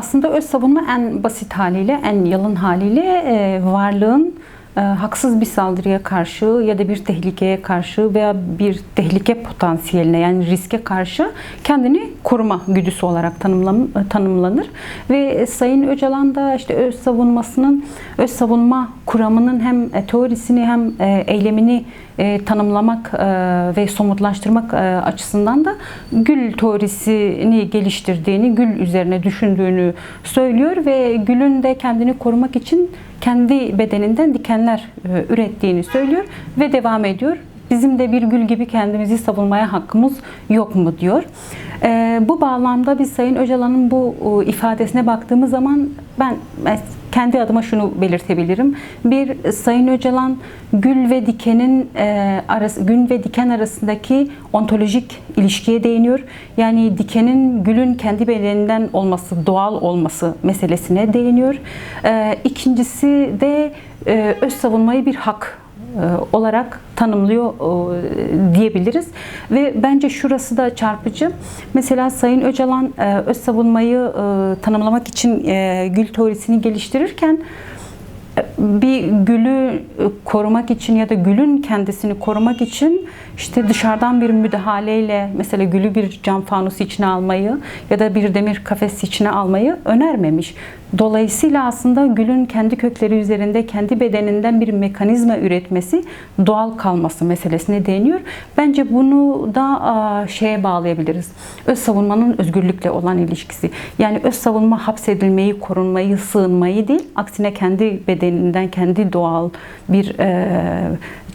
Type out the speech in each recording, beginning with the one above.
Aslında öz savunma en basit haliyle, en yalın haliyle e, varlığın e, haksız bir saldırıya karşı ya da bir tehlikeye karşı veya bir tehlike potansiyeline yani riske karşı kendini koruma güdüsü olarak tanımlam- tanımlanır. Ve Sayın Öcalan da işte öz savunmasının, öz savunma kuramının hem e, teorisini hem e, eylemini e, tanımlamak ve somutlaştırmak açısından da gül teorisini geliştirdiğini, gül üzerine düşündüğünü söylüyor ve gülün de kendini korumak için kendi bedeninden dikenler ürettiğini söylüyor ve devam ediyor. Bizim de bir gül gibi kendimizi savunmaya hakkımız yok mu diyor. Bu bağlamda biz Sayın Öcalan'ın bu ifadesine baktığımız zaman ben kendi adıma şunu belirtebilirim. Bir Sayın Öcalan gül ve dikenin e, arası, gül ve diken arasındaki ontolojik ilişkiye değiniyor. Yani dikenin gülün kendi bedeninden olması, doğal olması meselesine değiniyor. E, ikincisi de e, öz savunmayı bir hak olarak tanımlıyor e, diyebiliriz. Ve bence şurası da çarpıcı. Mesela Sayın Öcalan e, öz savunmayı e, tanımlamak için e, gül teorisini geliştirirken e, bir gülü e, korumak için ya da gülün kendisini korumak için işte dışarıdan bir müdahaleyle mesela gülü bir cam fanus içine almayı ya da bir demir kafes içine almayı önermemiş. Dolayısıyla aslında gülün kendi kökleri üzerinde kendi bedeninden bir mekanizma üretmesi doğal kalması meselesine değiniyor. Bence bunu da şeye bağlayabiliriz. Öz savunmanın özgürlükle olan ilişkisi. Yani öz savunma hapsedilmeyi, korunmayı, sığınmayı değil, aksine kendi bedeninden kendi doğal bir e,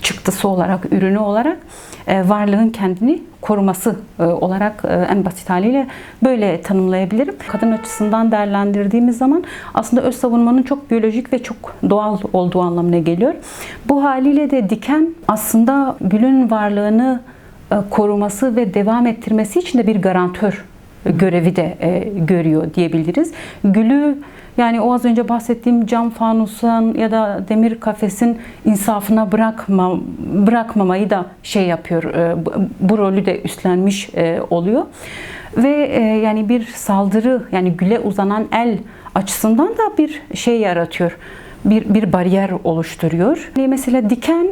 çıktısı olarak, ürünü olarak varlığın kendini koruması e, olarak e, en basit haliyle böyle tanımlayabilirim. Kadın açısından değerlendirdiğimiz zaman aslında öz savunmanın çok biyolojik ve çok doğal olduğu anlamına geliyor. Bu haliyle de diken aslında gülün varlığını e, koruması ve devam ettirmesi için de bir garantör görevi de e, görüyor diyebiliriz. Gülü yani o az önce bahsettiğim cam fanusun ya da demir kafesin insafına bırakma, bırakmamayı da şey yapıyor, e, bu, rolü de üstlenmiş e, oluyor. Ve e, yani bir saldırı yani güle uzanan el açısından da bir şey yaratıyor. Bir, bir bariyer oluşturuyor. Mesela diken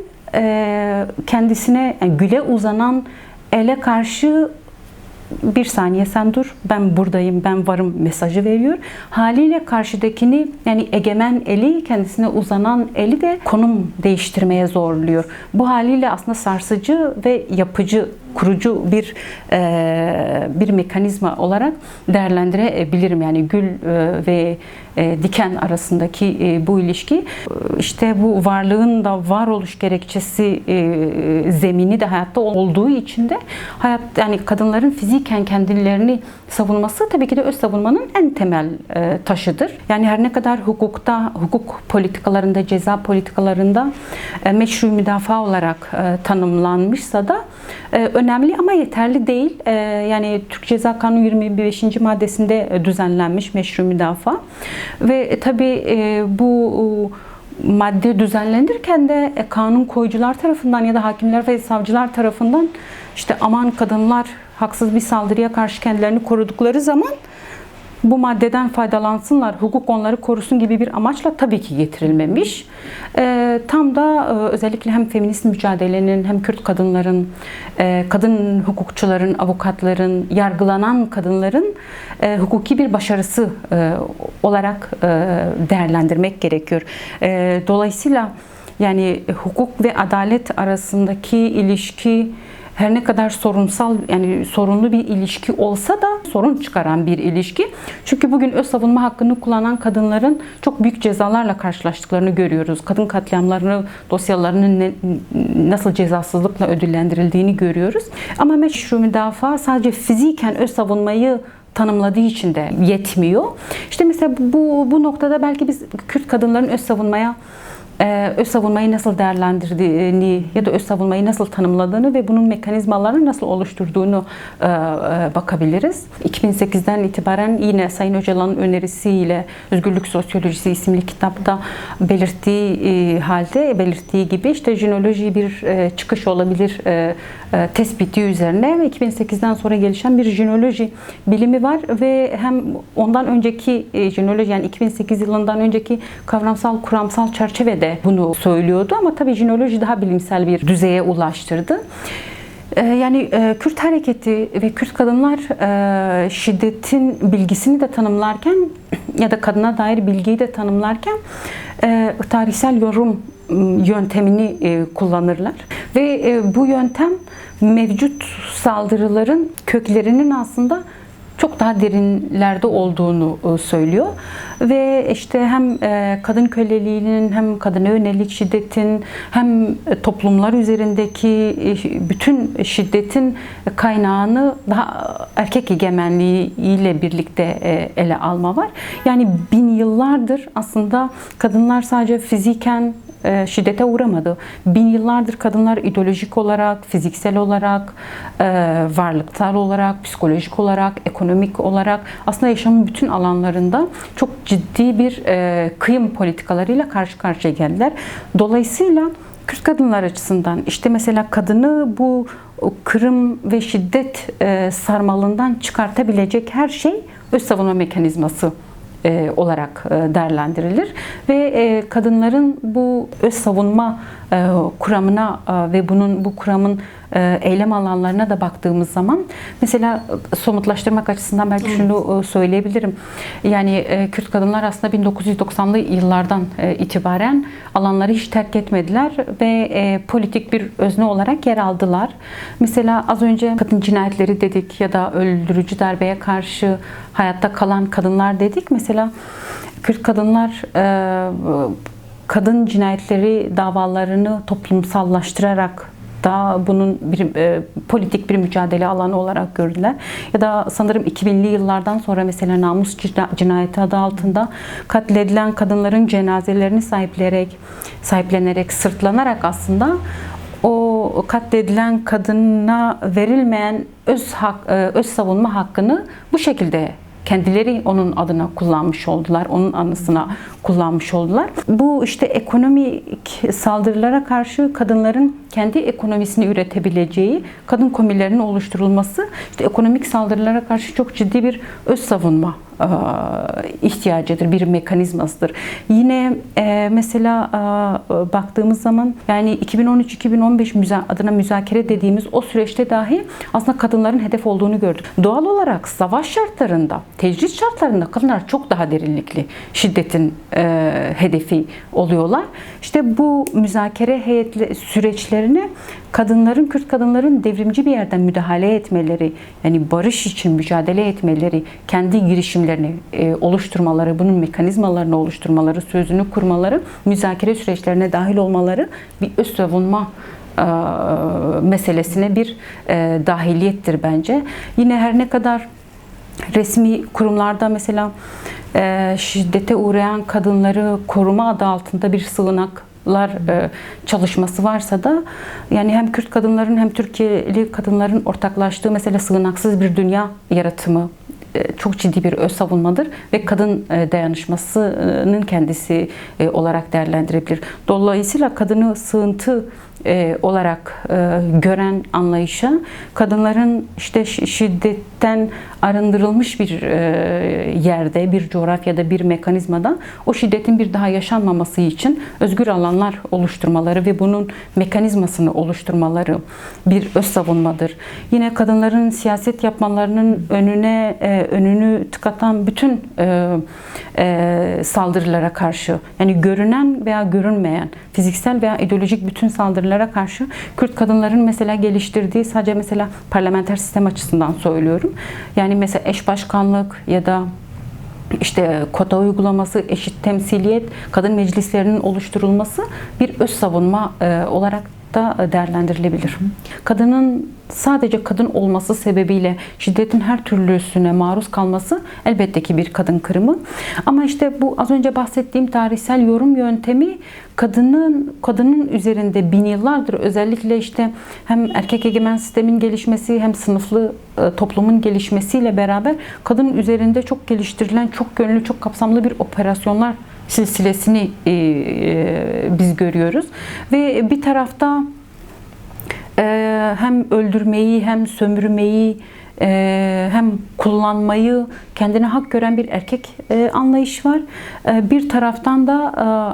kendisine yani güle uzanan ele karşı bir saniye sen dur ben buradayım ben varım mesajı veriyor. Haliyle karşıdakini yani egemen eli kendisine uzanan eli de konum değiştirmeye zorluyor. Bu haliyle aslında sarsıcı ve yapıcı kurucu bir e, bir mekanizma olarak değerlendirebilirim. Yani gül e, ve e, diken arasındaki e, bu ilişki e, işte bu varlığın da varoluş gerekçesi e, zemini de hayatta olduğu için de hayat yani kadınların fiziken kendilerini savunması tabii ki de öz savunmanın en temel e, taşıdır. Yani her ne kadar hukukta, hukuk politikalarında, ceza politikalarında e, meşru müdafaa olarak e, tanımlanmışsa da e, önemli ama yeterli değil. E, yani Türk Ceza Kanunu 25. maddesinde e, düzenlenmiş meşru müdafaa ve e, tabii e, bu madde düzenlenirken de e, kanun koyucular tarafından ya da hakimler ve savcılar tarafından işte aman kadınlar haksız bir saldırıya karşı kendilerini korudukları zaman bu maddeden faydalansınlar, hukuk onları korusun gibi bir amaçla tabii ki getirilmemiş. E, tam da e, özellikle hem feminist mücadelenin hem Kürt kadınların, e, kadın hukukçuların, avukatların, yargılanan kadınların e, hukuki bir başarısı e, olarak e, değerlendirmek gerekiyor. E, dolayısıyla yani hukuk ve adalet arasındaki ilişki her ne kadar sorunsal yani sorunlu bir ilişki olsa da sorun çıkaran bir ilişki. Çünkü bugün öz savunma hakkını kullanan kadınların çok büyük cezalarla karşılaştıklarını görüyoruz. Kadın katliamlarını, dosyalarının ne, nasıl cezasızlıkla ödüllendirildiğini görüyoruz. Ama meşru müdafaa sadece fiziken öz savunmayı tanımladığı için de yetmiyor. İşte mesela bu bu noktada belki biz Kürt kadınların öz savunmaya öz savunmayı nasıl değerlendirdiğini ya da öz savunmayı nasıl tanımladığını ve bunun mekanizmalarını nasıl oluşturduğunu e, e, bakabiliriz. 2008'den itibaren yine Sayın Öcalan'ın önerisiyle Özgürlük Sosyolojisi isimli kitapta belirttiği e, halde belirttiği gibi işte jinoloji bir çıkış olabilir tespiti üzerine ve 2008'den sonra gelişen bir jinoloji bilimi var ve hem ondan önceki jinoloji yani 2008 yılından önceki kavramsal kuramsal çerçevede bunu söylüyordu ama tabii jinoloji daha bilimsel bir düzeye ulaştırdı. E, Yani e, Kürt hareketi ve Kürt kadınlar e, şiddetin bilgisini de tanımlarken ya da kadına dair bilgiyi de tanımlarken e, tarihsel yorum yöntemini kullanırlar ve bu yöntem mevcut saldırıların köklerinin aslında çok daha derinlerde olduğunu e, söylüyor ve işte hem e, kadın köleliğinin hem kadına yönelik şiddetin hem e, toplumlar üzerindeki bütün şiddetin kaynağını daha erkek egemenliği ile birlikte ele alma var. Yani bin yıllardır aslında kadınlar sadece fiziken e, şiddete uğramadı. Bin yıllardır kadınlar ideolojik olarak, fiziksel olarak, e, varlıksal olarak, psikolojik olarak, ekonomik olarak aslında yaşamın bütün alanlarında çok ciddi bir e, kıyım politikalarıyla karşı karşıya geldiler. Dolayısıyla Kürt kadınlar açısından işte mesela kadını bu kırım ve şiddet e, sarmalından çıkartabilecek her şey öz savunma mekanizması olarak e, değerlendirilir. Ve e, kadınların bu öz savunma e, kuramına e, ve bunun bu kuramın e, eylem alanlarına da baktığımız zaman mesela e, somutlaştırmak açısından belki şunu e, söyleyebilirim. Yani e, Kürt kadınlar aslında 1990'lı yıllardan e, itibaren alanları hiç terk etmediler ve e, politik bir özne olarak yer aldılar. Mesela az önce kadın cinayetleri dedik ya da öldürücü darbeye karşı hayatta kalan kadınlar dedik. Mesela Kürt kadınlar e, kadın cinayetleri davalarını toplumsallaştırarak da bunun bir e, politik bir mücadele alanı olarak gördüler. Ya da sanırım 2000'li yıllardan sonra mesela namus cina- cinayeti adı altında katledilen kadınların cenazelerini sahipleyerek, sahiplenerek, sırtlanarak aslında o katledilen kadına verilmeyen öz hak, e, öz savunma hakkını bu şekilde kendileri onun adına kullanmış oldular, onun anısına kullanmış oldular. Bu işte ekonomik saldırılara karşı kadınların kendi ekonomisini üretebileceği kadın komünlerinin oluşturulması, işte ekonomik saldırılara karşı çok ciddi bir öz savunma ihtiyacıdır, bir mekanizmasıdır. Yine e, mesela e, baktığımız zaman yani 2013-2015 müza adına müzakere dediğimiz o süreçte dahi aslında kadınların hedef olduğunu gördük. Doğal olarak savaş şartlarında, tecrit şartlarında kadınlar çok daha derinlikli şiddetin e, hedefi oluyorlar. İşte bu müzakere heyetli süreçlerini kadınların, Kürt kadınların devrimci bir yerden müdahale etmeleri, yani barış için mücadele etmeleri, kendi girişimlerini e, oluşturmaları, bunun mekanizmalarını oluşturmaları, sözünü kurmaları, müzakere süreçlerine dahil olmaları bir öz savunma e, meselesine bir e, dahiliyettir bence. Yine her ne kadar resmi kurumlarda mesela e, şiddete uğrayan kadınları koruma adı altında bir sığınaklar e, çalışması varsa da yani hem Kürt kadınların hem Türkiye'li kadınların ortaklaştığı mesela sığınaksız bir dünya yaratımı çok ciddi bir öz savunmadır ve kadın e, dayanışmasının kendisi e, olarak değerlendirebilir. Dolayısıyla kadını sığıntı e, olarak e, gören anlayışa kadınların işte şi- şiddetten arındırılmış bir e, yerde, bir coğrafyada, bir mekanizmada o şiddetin bir daha yaşanmaması için özgür alanlar oluşturmaları ve bunun mekanizmasını oluşturmaları bir öz savunmadır. Yine kadınların siyaset yapmalarının önüne önünü tıkatan bütün e, saldırılara karşı yani görünen veya görünmeyen fiziksel veya ideolojik bütün saldırılara karşı Kürt kadınların mesela geliştirdiği sadece mesela parlamenter sistem açısından söylüyorum. Yani mesela eş başkanlık ya da işte kota uygulaması, eşit temsiliyet, kadın meclislerinin oluşturulması bir öz savunma e, olarak da değerlendirilebilir. Kadının sadece kadın olması sebebiyle şiddetin her türlüsüne maruz kalması elbette ki bir kadın kırımı. Ama işte bu az önce bahsettiğim tarihsel yorum yöntemi kadının kadının üzerinde bin yıllardır özellikle işte hem erkek egemen sistemin gelişmesi hem sınıflı e, toplumun gelişmesiyle beraber kadın üzerinde çok geliştirilen, çok yönlü, çok kapsamlı bir operasyonlar silsilesini e, e, biz görüyoruz. Ve bir tarafta hem öldürmeyi hem sömürmeyi e, hem kullanmayı kendine hak gören bir erkek e, anlayış var. E, bir taraftan da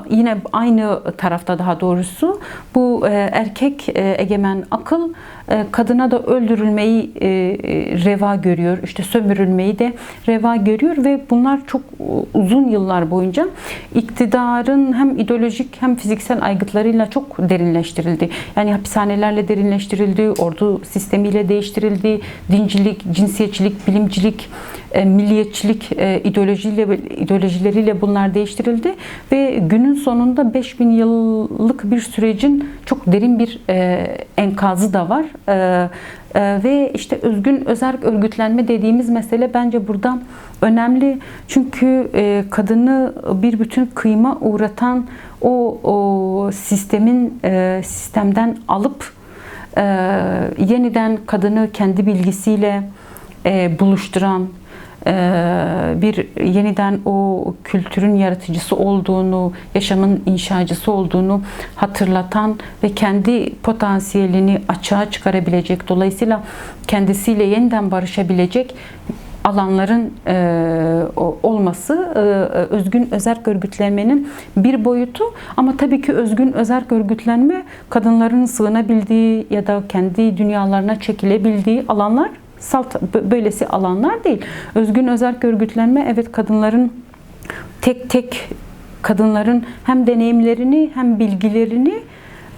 e, yine aynı tarafta daha doğrusu bu e, erkek e, egemen akıl e, kadına da öldürülmeyi e, e, reva görüyor. İşte sömürülmeyi de reva görüyor ve bunlar çok uzun yıllar boyunca iktidarın hem ideolojik hem fiziksel aygıtlarıyla çok derinleştirildi. Yani hapishanelerle derinleştirildi, ordu sistemiyle değiştirildi, dincilik, cinsiyetçilik, bilimcilik, milliyetçilik ideolojiyle ideolojileriyle bunlar değiştirildi ve günün sonunda 5000 yıllık bir sürecin çok derin bir enkazı da var. Ve işte özgün özerk örgütlenme dediğimiz mesele bence burada önemli. Çünkü kadını bir bütün kıyma uğratan o, o sistemin sistemden alıp yeniden kadını kendi bilgisiyle buluşturan, bir yeniden o kültürün yaratıcısı olduğunu, yaşamın inşacısı olduğunu hatırlatan ve kendi potansiyelini açığa çıkarabilecek, dolayısıyla kendisiyle yeniden barışabilecek alanların olması özgün özerk örgütlenmenin bir boyutu. Ama tabii ki özgün özerk örgütlenme kadınların sığınabildiği ya da kendi dünyalarına çekilebildiği alanlar salt böylesi alanlar değil. Özgün özerk örgütlenme evet kadınların tek tek kadınların hem deneyimlerini hem bilgilerini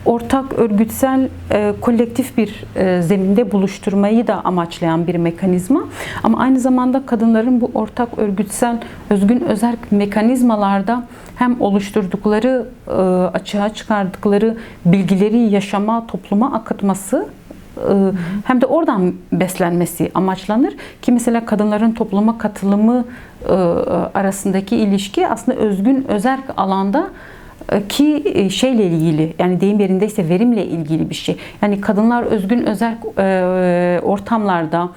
ortak örgütsel e, kolektif bir e, zeminde buluşturmayı da amaçlayan bir mekanizma. Ama aynı zamanda kadınların bu ortak örgütsel özgün özerk mekanizmalarda hem oluşturdukları e, açığa çıkardıkları bilgileri yaşama, topluma akıtması hem de oradan beslenmesi amaçlanır ki mesela kadınların topluma katılımı e, arasındaki ilişki aslında özgün özerk alanda e, ki e, şeyle ilgili yani deyim yerindeyse verimle ilgili bir şey. Yani kadınlar özgün özerk ortamlarda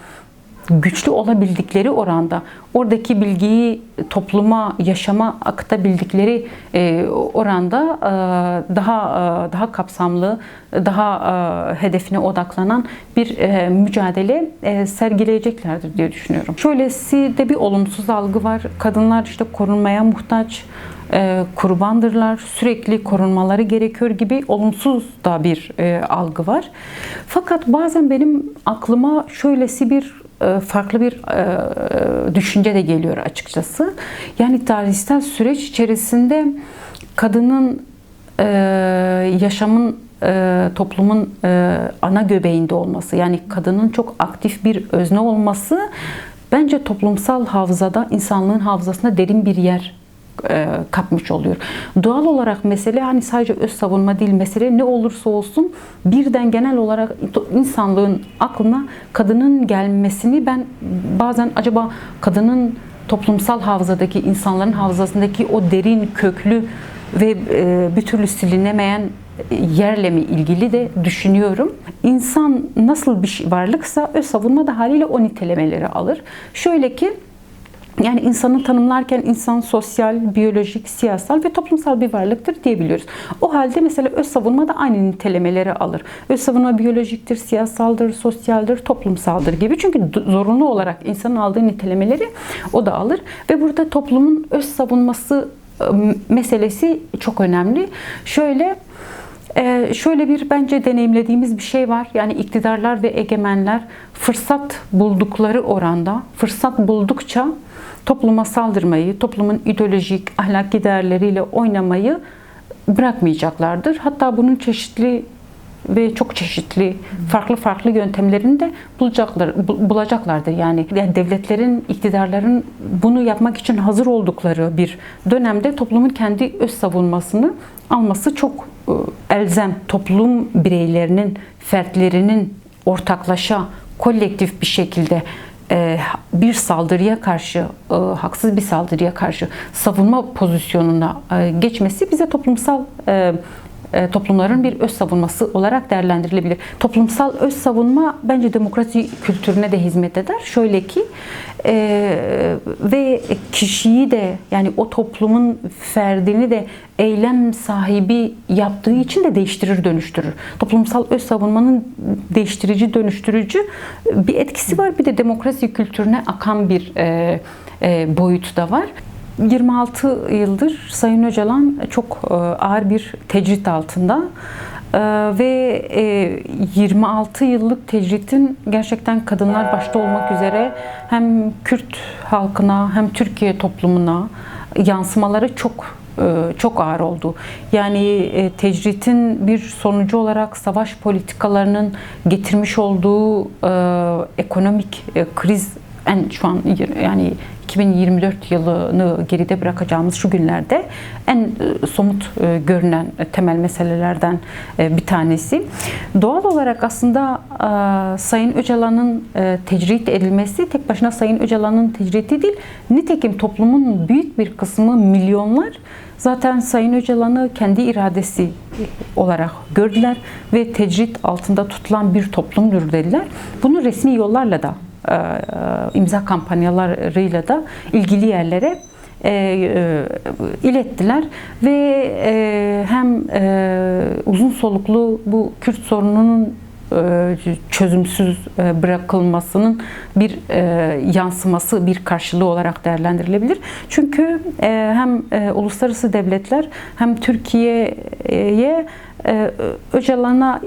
güçlü olabildikleri oranda oradaki bilgiyi topluma, yaşama akıtabildikleri e, oranda e, daha e, daha kapsamlı, daha hedefine odaklanan bir mücadele sergileyeceklerdir diye düşünüyorum. Şöylesi de bir olumsuz algı var. Kadınlar işte korunmaya muhtaç, kurbandırlar, sürekli korunmaları gerekiyor gibi olumsuz da bir algı var. Fakat bazen benim aklıma şöylesi bir farklı bir e, düşünce de geliyor açıkçası. Yani tarihsel süreç içerisinde kadının e, yaşamın toplumun ana göbeğinde olması yani kadının çok aktif bir özne olması bence toplumsal hafızada insanlığın hafızasında derin bir yer e, kapmış oluyor. Doğal olarak mesele hani sadece öz savunma değil mesele ne olursa olsun birden genel olarak insanlığın aklına kadının gelmesini ben bazen acaba kadının toplumsal hafızadaki insanların hafızasındaki o derin köklü ve e, bir türlü silinemeyen yerle mi ilgili de düşünüyorum. İnsan nasıl bir varlıksa öz savunma da haliyle o nitelemeleri alır. Şöyle ki yani insanı tanımlarken insan sosyal, biyolojik, siyasal ve toplumsal bir varlıktır diyebiliyoruz. O halde mesela öz savunma da aynı nitelemeleri alır. Öz savunma biyolojiktir, siyasaldır, sosyaldir, toplumsaldır gibi. Çünkü zorunlu olarak insanın aldığı nitelemeleri o da alır. Ve burada toplumun öz savunması ıı, meselesi çok önemli. Şöyle şöyle bir bence deneyimlediğimiz bir şey var. Yani iktidarlar ve egemenler fırsat buldukları oranda, fırsat buldukça topluma saldırmayı, toplumun ideolojik, ahlaki değerleriyle oynamayı bırakmayacaklardır. Hatta bunun çeşitli ve çok çeşitli farklı farklı yöntemlerini de bulacaklar bulacaklardır. Yani, yani devletlerin, iktidarların bunu yapmak için hazır oldukları bir dönemde toplumun kendi öz savunmasını alması çok e, elzem. Toplum bireylerinin, fertlerinin ortaklaşa, kolektif bir şekilde bir saldırıya karşı, e, haksız bir saldırıya karşı savunma pozisyonuna e, geçmesi bize toplumsal e, e, toplumların bir öz savunması olarak değerlendirilebilir. Toplumsal öz savunma bence demokrasi kültürüne de hizmet eder. Şöyle ki e, ve kişiyi de yani o toplumun ferdini de eylem sahibi yaptığı için de değiştirir, dönüştürür. Toplumsal öz savunmanın değiştirici, dönüştürücü bir etkisi var. Bir de demokrasi kültürüne akan bir e, e, boyutu da var. 26 yıldır Sayın Öcalan çok e, ağır bir tecrit altında E, ve e, 26 yıllık tecritin gerçekten kadınlar başta olmak üzere hem Kürt halkına hem Türkiye toplumuna yansımaları çok e, çok ağır oldu. Yani e, tecritin bir sonucu olarak savaş politikalarının getirmiş olduğu e, ekonomik e, kriz en şu an yani 2024 yılını geride bırakacağımız şu günlerde en e, somut e, görünen temel meselelerden e, bir tanesi. Doğal olarak aslında Sayın Öcalan'ın tecrit edilmesi tek başına Sayın Öcalan'ın tecriti değil, nitekim toplumun büyük bir kısmı milyonlar zaten Sayın Öcalan'ı kendi iradesi olarak gördüler ve tecrit altında tutulan bir toplumdur dediler. Bunu resmi yollarla da e, imza kampanyalarıyla da ilgili yerlere e, e, ilettiler ve e, hem e, uzun soluklu bu Kürt sorununun e, çözümsüz e, bırakılmasının bir e, yansıması, bir karşılığı olarak değerlendirilebilir. Çünkü hem uluslararası devletler hem Türkiye'ye Öcalan'a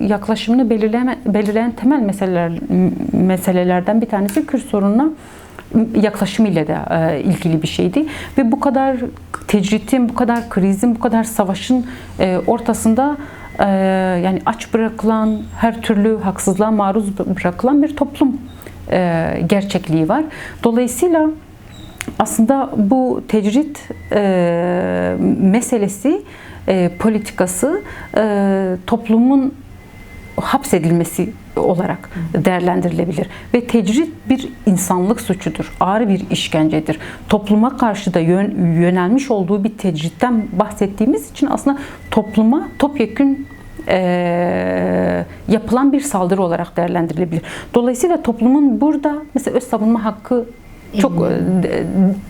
yaklaşımını belirleyen, temel meseleler meselelerden bir tanesi Kürt sorununa yaklaşımıyla da ilgili bir şeydi. Ve bu kadar tecritin, bu kadar krizin, bu kadar savaşın ortasında ee, yani aç bırakılan, her türlü haksızlığa maruz bırakılan bir toplum e, gerçekliği var. Dolayısıyla aslında bu tecrit e, meselesi, e, politikası toplumun hapsedilmesi olarak değerlendirilebilir. Ve tecrit bir insanlık suçudur. Ağır bir işkencedir. Topluma karşı da yön, yönelmiş olduğu bir tecritten bahsettiğimiz için aslında topluma topyekün e, yapılan bir saldırı olarak değerlendirilebilir. Dolayısıyla toplumun burada mesela öz savunma hakkı çok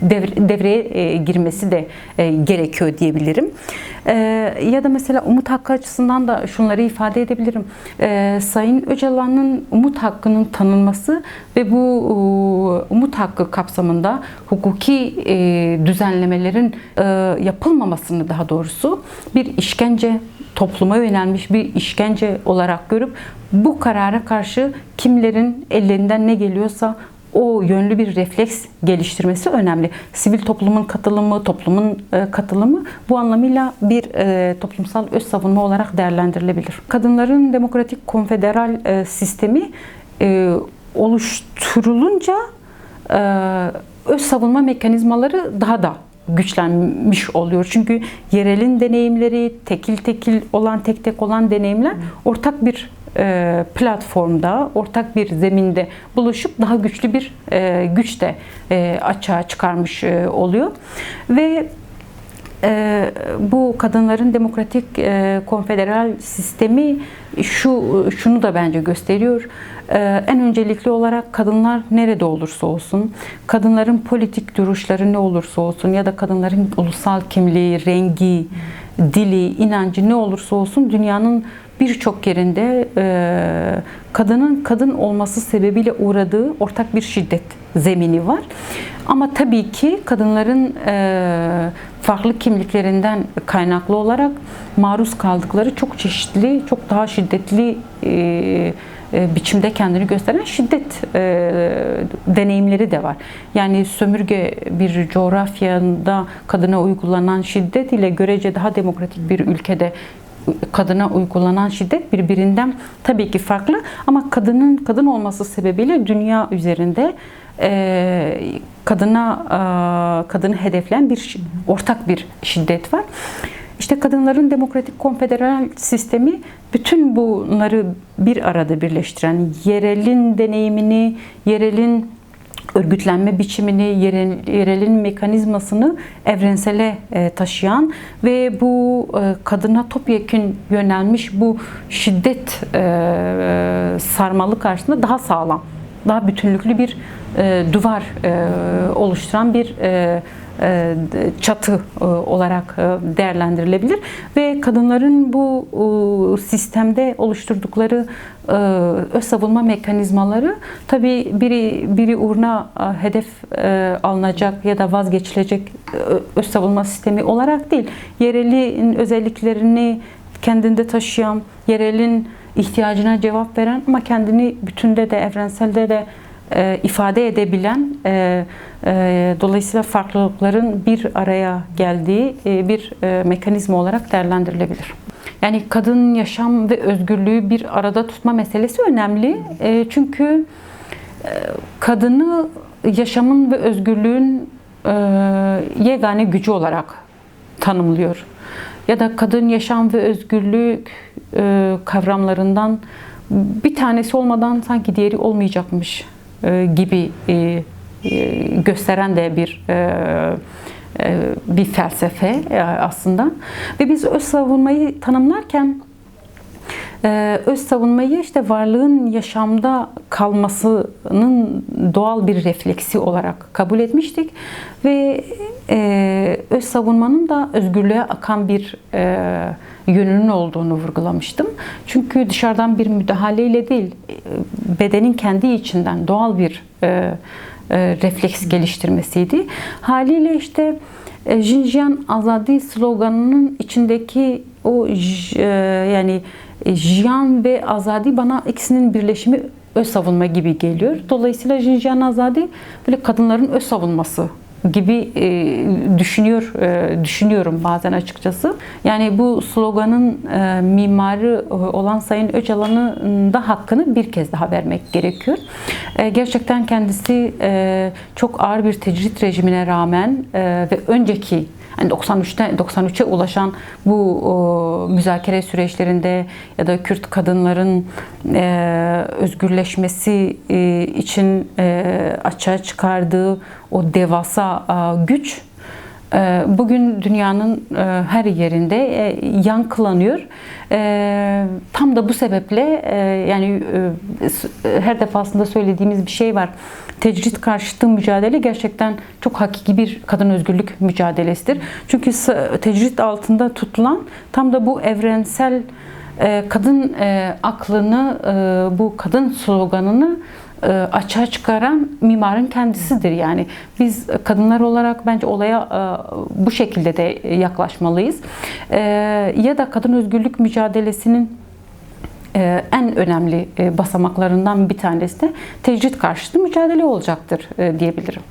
devre, devreye girmesi de e, gerekiyor diyebilirim. E, ya da mesela umut hakkı açısından da şunları ifade edebilirim. E, Sayın Öcalan'ın umut hakkının tanınması ve bu umut hakkı kapsamında hukuki düzenlemelerin yapılmamasını daha doğrusu bir işkence topluma yönelmiş bir işkence olarak görüp bu karara karşı kimlerin ellerinden ne geliyorsa o yönlü bir refleks geliştirmesi önemli. Sivil toplumun katılımı, toplumun e, katılımı bu anlamıyla bir e, toplumsal öz savunma olarak değerlendirilebilir. Kadınların demokratik konfederal e, sistemi oluşturulunca öz savunma mekanizmaları daha da güçlenmiş oluyor. Çünkü yerelin deneyimleri, tekil tekil olan, tek tek olan deneyimler ortak bir platformda, ortak bir zeminde buluşup daha güçlü bir e, güç de e, açığa çıkarmış oluyor. Ve bu kadınların demokratik konfederal sistemi şu şunu da bence gösteriyor. En öncelikli olarak kadınlar nerede olursa olsun, kadınların politik duruşları ne olursa olsun ya da kadınların ulusal kimliği, rengi, dili, inancı ne olursa olsun dünyanın birçok yerinde e, kadının kadın olması sebebiyle uğradığı ortak bir şiddet zemini var. Ama tabii ki kadınların e, farklı kimliklerinden kaynaklı olarak maruz kaldıkları çok çeşitli, çok daha şiddetli e, biçimde kendini gösteren şiddet e, deneyimleri de var. Yani sömürge bir coğrafyada kadına uygulanan şiddet ile görece daha demokratik bir ülkede kadına uygulanan şiddet birbirinden tabii ki farklı ama kadının kadın olması sebebiyle dünya üzerinde e, kadına e, kadını hedefleyen bir ortak bir şiddet var. İşte kadınların demokratik konfederal sistemi bütün bunları bir arada birleştiren, yerelin deneyimini, yerelin örgütlenme biçimini, yerel, yerelin mekanizmasını evrensele e, taşıyan ve bu e, kadına topyekün yönelmiş bu şiddet e, sarmalı karşısında daha sağlam, daha bütünlüklü bir e, duvar e, oluşturan bir e, e, çatı e, olarak e, değerlendirilebilir. Ve kadınların bu sistemde oluşturdukları öz savunma mekanizmaları tabi biri biri uğruna hedef alınacak ya da vazgeçilecek öz savunma sistemi olarak değil yerelin özelliklerini kendinde taşıyan yerelin ihtiyacına cevap veren ama kendini bütünde de evrenselde de e, ifade edebilen, e, e, dolayısıyla farklılıkların bir araya geldiği e, bir e, mekanizma olarak değerlendirilebilir. Yani kadın yaşam ve özgürlüğü bir arada tutma meselesi önemli. E, çünkü e, kadını yaşamın ve özgürlüğün e, yegane gücü olarak tanımlıyor. Ya da kadın yaşam ve özgürlük e, kavramlarından bir tanesi olmadan sanki diğeri olmayacakmış e, gibi e, gösteren de bir bir felsefe aslında. Ve biz öz savunmayı tanımlarken öz savunmayı işte varlığın yaşamda kalmasının doğal bir refleksi olarak kabul etmiştik ve öz savunmanın da özgürlüğe akan bir yönünün olduğunu vurgulamıştım. Çünkü dışarıdan bir müdahaleyle değil, bedenin kendi içinden doğal bir e, e, refleks geliştirmesiydi. Haliyle işte e, Jinjian Azadi sloganının içindeki o e, yani e, Jiyan ve Azadi bana ikisinin birleşimi öz savunma gibi geliyor. Dolayısıyla Jinjian Azadi böyle kadınların öz savunması gibi e, düşünüyor e, düşünüyorum bazen açıkçası. Yani bu sloganın e, mimarı olan Sayın Öcalan'ın da hakkını bir kez daha vermek gerekiyor. Gerçekten kendisi çok ağır bir tecrit rejimine rağmen ve önceki yani 93'te 93'e ulaşan bu o, müzakere süreçlerinde ya da Kürt kadınların e, özgürleşmesi e, için e, açığa çıkardığı o devasa e, güç e, bugün dünyanın e, her yerinde e, yankılanıyor. Tam da bu sebeple yani her defasında söylediğimiz bir şey var. Tecrit karşıtı mücadele gerçekten çok hakiki bir kadın özgürlük mücadelesidir. Çünkü tecrit altında tutulan tam da bu evrensel kadın aklını, bu kadın sloganını e, açığa çıkaran mimarın kendisidir. Yani biz kadınlar olarak bence olaya e, bu şekilde de yaklaşmalıyız. E, ya da kadın özgürlük mücadelesinin en önemli basamaklarından bir tanesi de tecrit karşıtı mücadele olacaktır diyebilirim.